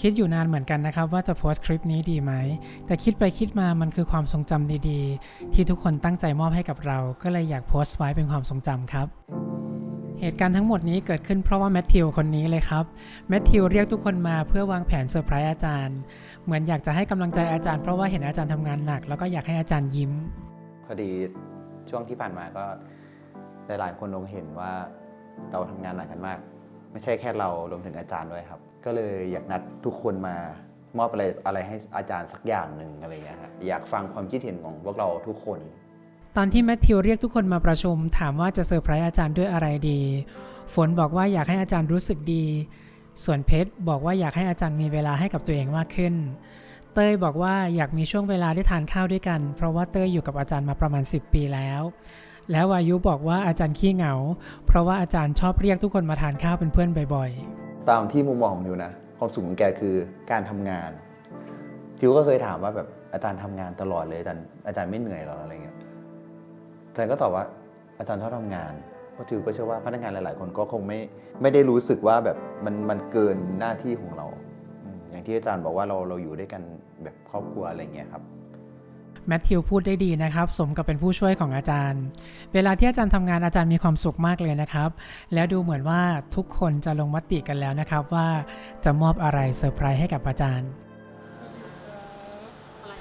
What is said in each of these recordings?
คิดอยู่นานเหมือนกันนะครับว่าจะโพสต์คลิปนี้ดีไหม แต่คิดไปคิดมามันคือความทรงจำดีๆ ที่ทุกคนตั้งใจมอบให้กับเรา ก็เลยอยากโพสต์ไว้เป็นความทรงจำครับเหตุการณ์ทั้งหมดนี้เกิดขึ้นเพราะว่าแมทธิวคนนี้เลยครับ แมทธิวเรียกทุกคนมาเพื่อวางแผนเซอร์ไพรส์อาจารย์ เหมือนอยากจะให้กำลังใจอาจารย์เพราะว่าเห็นอาจารย์ทำงานหนัก แล้วก็อยากให้อาจารย์ยิ้ม พอดีช่วงที่ผ่านมาก็หลาย ๆ คนลงเห็นว่าเราทำงานหนักกันมาก ไม่ใช่แค่เรารวมถึงอาจารย์ด้วยครับ ก็เลยอยากนัดทุกคนมามอบอะไรอะไรให้อาจารย์สักอย่างหนึ่งอะไรเงี้ยฮะอยากฟังความคิดเห็นของพวกเราทุกคน ตอนที่แมทธิวเรียกทุกคนมาประชุม ถามว่าจะเซอร์ไพรส์อาจารย์ด้วยอะไรดี ฝนบอกว่าอยากให้อาจารย์รู้สึกดี ส่วนเพชรบอกว่าอยากให้อาจารย์มีเวลาให้กับตัวเองมากขึ้น เต้ยบอกว่าอยากมีช่วงเวลาได้ทานข้าวด้วยกัน เพราะว่าเต้ยอยู่กับอาจารย์มาประมาณ 10 ปีแล้ว แล้ววายุบอกว่าอาจารย์ขี้เหงา เพราะว่าอาจารย์ชอบเรียกทุกคนมาทานข้าวเป็นเพื่อนบ่อยๆ ตามที่มุมมองของทิวนะ ความสุขของแกคือการทำงานทิวก็เคยถามว่าแบบอาจารย์ทำงานตลอดเลยอาจารย์อาจารย์ไม่เหนื่อยหรออะไรเงี้ยอาจารย์ก็ตอบว่าอาจารย์ชอบทำงานเพราะทิวก็เชื่อว่าพนักงานหลาย ๆ คนก็คงไม่ไม่ได้รู้สึกว่าแบบมันมันเกินหน้าที่ของเรา อย่างที่อาจารย์บอกว่าเราเราอยู่ด้วยกันแบบครอบครัวอะไรเงี้ยครับ แมทธิวพูดได้ดีนะครับ สมกับเป็นผู้ช่วยของอาจารย์ เวลาที่อาจารย์ทำงานอาจารย์มีความสุขมากเลยนะครับ แล้วดูเหมือนว่าทุกคนจะลงมติกันแล้วนะครับว่าจะมอบอะไรเซอร์ไพรส์ให้กับอาจารย์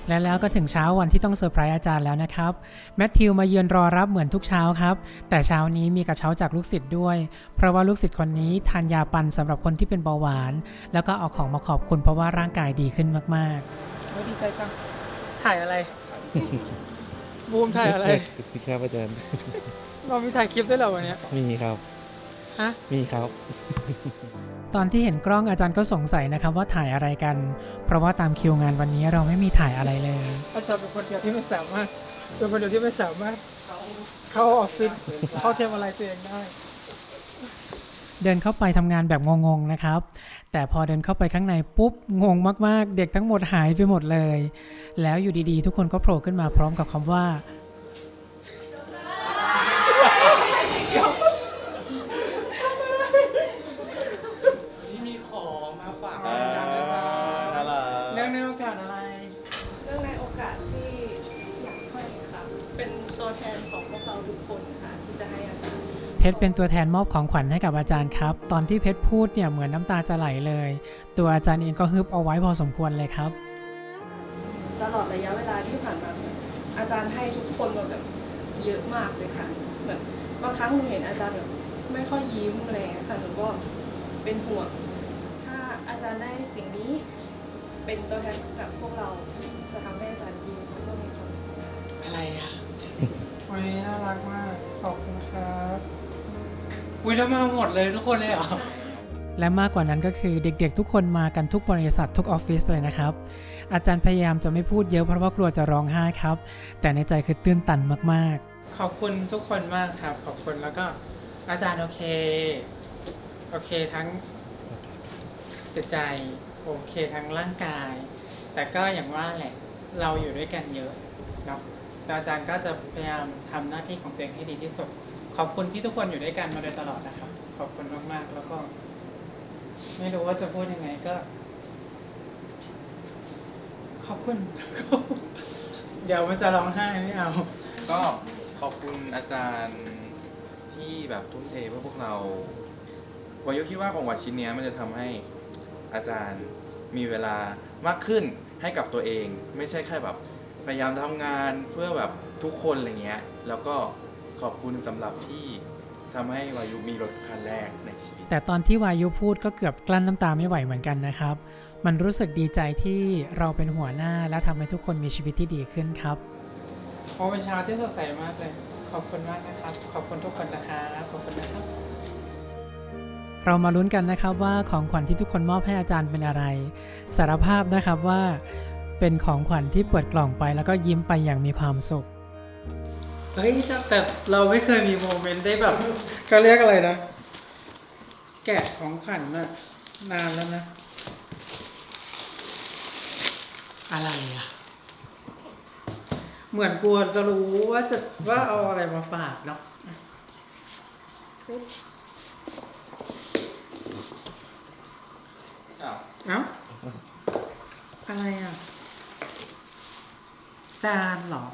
และแล้วก็ถึงเช้าวันที่ต้องเซอร์ไพรส์อาจารย์แล้วนะครับ แมทธิวมาเยือนรอรับเหมือนทุกเช้าครับ แต่เช้านี้มีกระเช้าจากลูกศิษย์ด้วย เพราะว่าลูกศิษย์คนนี้ทานยาปันสำหรับคนที่เป็นเบาหวาน แล้วก็เอาของมาขอบคุณเพราะว่าร่างกายดีขึ้นมากๆดีใจจังถ่ายอะไร บูมถ่ายอะไรครับอาจารย์ เรามีถ่ายคลิปด้วยเหรอวันเนี้ย มีครับ ฮะ มีครับ ตอนที่เห็นกล้องอาจารย์ก็สงสัยนะครับว่าถ่ายอะไรกัน เพราะว่าตามคิวงานวันนี้เราไม่มีถ่ายอะไรเลย อาจารย์เป็นคนเดียวที่ไม่สามารถ เป็นคนเดียวที่ไม่สามารถ เข้าออฟฟิศเข้าเทมอะไรตัวเองได้ เดินเข้าไปทำงานแบบงงๆนะครับ แต่พอเดินเข้าไปข้างในปุ๊บงงมากๆ เด็กทั้งหมดหายไปหมดเลย แล้วอยู่ดีๆ ทุกคนก็โผล่ขึ้นมาพร้อมกับคำว่านี่มีของมาฝากน่ารัเนื่องในโอกาสอะไร เรื่องในโอกาสที่อยากให้ค่ะ เป็นตัวแทนของพวกเราทุกคนค่ะที่จะให้อาจารย์ เพชรเป็นตัวแทนมอบของขวัญให้กับอาจารย์ครับ ตอนที่เพชรพูดเนี่ยเหมือนน้ำตาจะไหลเลย ตัวอาจารย์เองก็ฮึบเอาไว้พอสมควรเลยครับ ตลอดระยะเวลาที่ผ่านมาอาจารย์ให้ทุกคนมาแบบเยอะมากเลยค่ะเหมือนบางครั้งหนูเห็นอาจารย์แบบไม่ค่อยยิ้มอะไรอย่างเงี้ยค่ะหนูก็เป็นห่วงถ้าอาจารย์ได้สิ่งนี้เป็นตัวแทนจากพวกเราจะทำให้อาจารย์ยิ้มแล้วก็มีความสุขค่ะอะไรอะ วันนี้น่ารักมาก ขอบคุณครับ อุ้ยแล้วมาหมดเลยทุกคนเลยเหรอ และมากกว่านั้นก็คือเด็กๆ ทุกคนมากันทุกบริษัททุกออฟฟิศเลยนะครับ อาจารย์พยายามจะไม่พูดเยอะเพราะว่ากลัวจะร้องไห้ครับ แต่ในใจคือตื้นตันมากๆขอบคุณทุกคนมากครับ ขอบคุณแล้วก็อาจารย์โอเค โอเคทั้งจิตใจโอเคทั้งร่างกาย แต่ก็อย่างว่าแหละเราอยู่ด้วยกันเยอะเนาะแต่อาจารย์ก็จะพยายามทำหน้าที่ของตัวเองให้ดีที่สุด ขอบคุณที่ทุกคนอยู่ด้วยกันมาโดยตลอดนะครับ ขอบคุณมากๆ แล้วก็ ไม่รู้ว่าจะพูดยังไงก็ ขอบคุณ เดี๋ยวมันจะร้องไห้ไม่เอา ก็ขอบคุณอาจารย์ที่แบบทุ่มเทเพื่อพวกเราวายุคิดว่าของวัญชิ้นเนี้ยมันจะทำให้อาจารย์มีเวลามากขึ้นให้กับตัวเอง ไม่ใช่แค่แบบพยายามทำงานเพื่อแบบทุกคนอะไรเงี้ย แล้วก็ ขอบคุณสำหรับที่ทำให้วายุมีรถคันแรกในชีวิต แต่ตอนที่วายุพูดก็เกือบกลั้นน้ำตาไม่ไหวเหมือนกันนะครับ มันรู้สึกดีใจที่เราเป็นหัวหน้าและทำให้ทุกคนมีชีวิตที่ดีขึ้นครับ โอ้เป็นเช้าที่สดใสมากเลย ขอบคุณมากนะครับ ขอบคุณทุกคนนะครับขอบคุณนะครับ เรามาลุ้นกันนะครับว่าของขวัญที่ทุกคนมอบให้อาจารย์เป็นอะไร สารภาพนะครับว่า เป็นของขวัญที่เปิดกล่องไปแล้วก็ยิ้มไปอย่างมีความสุข เฮ้ยแต่เราไม่เคยมีโมเมนต์ได้แบบก็เรียกอะไรนะ แกะของขวัญน่ะนานแล้วนะ อะไรอะ เหมือนกลัวจะรู้ว่าจะว่าเอาอะไรมาฝากเนาะเอ้าอะไรอะ จานเหรอ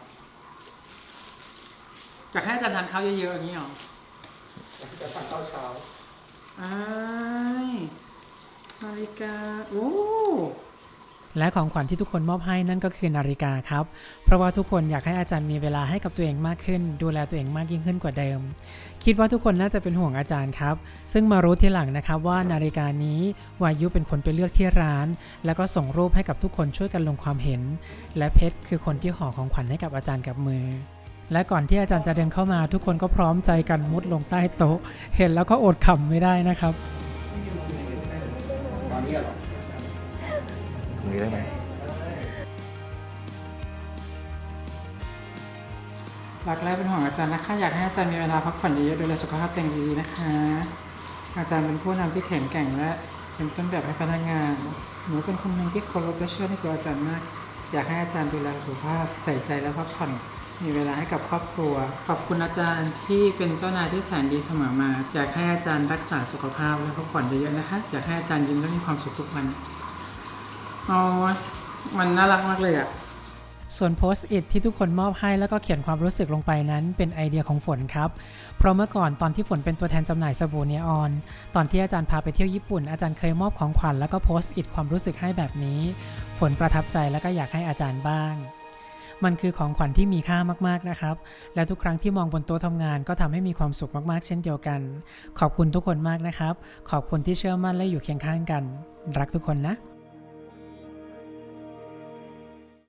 อยากให้อาจารย์ทานข้าวเยอะๆอย่างนี้เหรอจะทานข้าวเช้าอ้ายนาฬิกาโอ้และของขวัญที่ทุกคนมอบให้นั่นก็คือนาฬิกาครับ เพราะว่าทุกคนอยากให้อาจารย์มีเวลาให้กับตัวเองมากขึ้น ดูแลตัวเองมากยิ่งขึ้นกว่าเดิม คิดว่าทุกคนน่าจะเป็นห่วงอาจารย์ครับ ซึ่งมารู้ทีหลังนะครับว่านาฬิกานี้วายุเป็นคนไปเลือกที่ร้าน แล้วก็ส่งรูปให้กับทุกคนช่วยกันลงความเห็น และเพชรคือคนที่ห่อของขวัญให้กับอาจารย์กับมือ และก่อนที่อาจารย์จะเดินเข้ามา ทุกคนก็พร้อมใจกันมุดลงใต้โต๊ะ เห็นแล้วก็อดขำไม่ได้นะครับ ตอนนี้เหรอตรงนี้ได้ไหมหลักแรกเป็นห่วงอาจารย์นะคะ อยากให้อาจารย์มีเวลาพักผ่อนเยอะๆดูแลสุขภาพตัวเองดีๆนะคะ อาจารย์เป็นผู้นำที่แข็งแกร่งและเป็นต้นแบบให้พนักงานหนูเป็นคนหนึ่งที่เคารพและเชื่อในตัวอาจารย์มาก อยากให้อาจารย์ดูแลสุขภาพใส่ใจและพักผ่อน มีเวลาให้กับครอบครัว ขอบคุณอาจารย์ที่เป็นเจ้านายที่แสนดีเสมอมา อยากให้อาจารย์รักษาสุขภาพและพักผ่อนเยอะๆนะคะ อยากให้อาจารย์ยิ้มและมีความสุขทุกวันอ๋อมันน่ารักมากเลยอะส่วนโพสต์อิทที่ทุกคนมอบให้แล้วก็เขียนความรู้สึกลงไปนั้นเป็นไอเดียของฝนครับ เพราะเมื่อก่อนตอนที่ฝนเป็นตัวแทนจำหน่ายสบู่เนียออน ตอนที่อาจารย์พาไปเที่ยวญี่ปุ่น อาจารย์เคยมอบของขวัญแล้วก็โพสต์อิทความรู้สึกให้แบบนี้ ฝนประทับใจแล้วก็อยากให้อาจารย์บ้าง มันคือของขวัญที่มีค่ามากๆนะครับ และทุกครั้งที่มองบนโต๊ะทำงานก็ทำให้มีความสุขมากๆ เช่นเดียวกัน ขอบคุณทุกคนมากนะครับ ขอบคุณที่เชื่อมั่นและอยู่เคียงข้างกัน รักทุกคนนะ